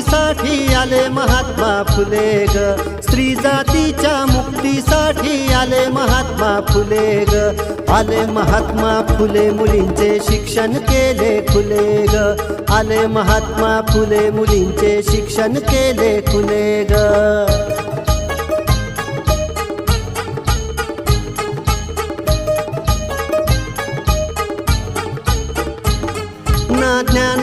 मुक्तीसाठी आले महात्मा फुले ग. स्त्री जातीच्या मुक्तीसाठी आले महात्मा फुले ग. आले महात्मा फुले मुलींचे शिक्षण केले खुले ग. आले महात्मा फुले मुलींचे शिक्षण केले खुले ग. ज्ञान ज्ञान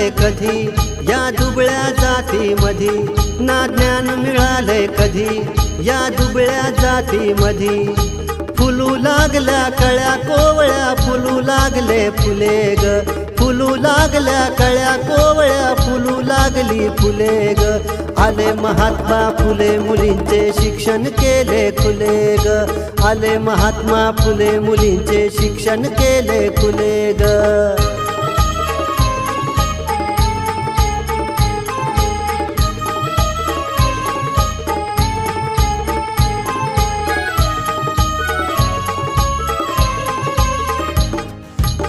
मिळाले कधी? या दुबळ्या जातीमधी ना ज्ञान मिळाले कधी? या दुबळ्या जातीमधी फुलू लागल्या कळ्या कोवळ्या फुलू लागले फुले ग. फुलू लागल्या कळ्या कोवळ्या फुलू लागली फुले ग. आले महात्मा फुले मुलींचे शिक्षण केले खुले ग. आले महात्मा फुले मुलींचे शिक्षण केले खुले ग.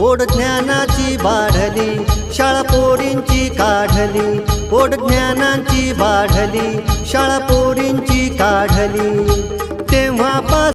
ओढ ज्ञानाची बाढली शाळा पोरींची काढली. ओढ ज्ञानांची बाढली शाळा पोरींची काढली.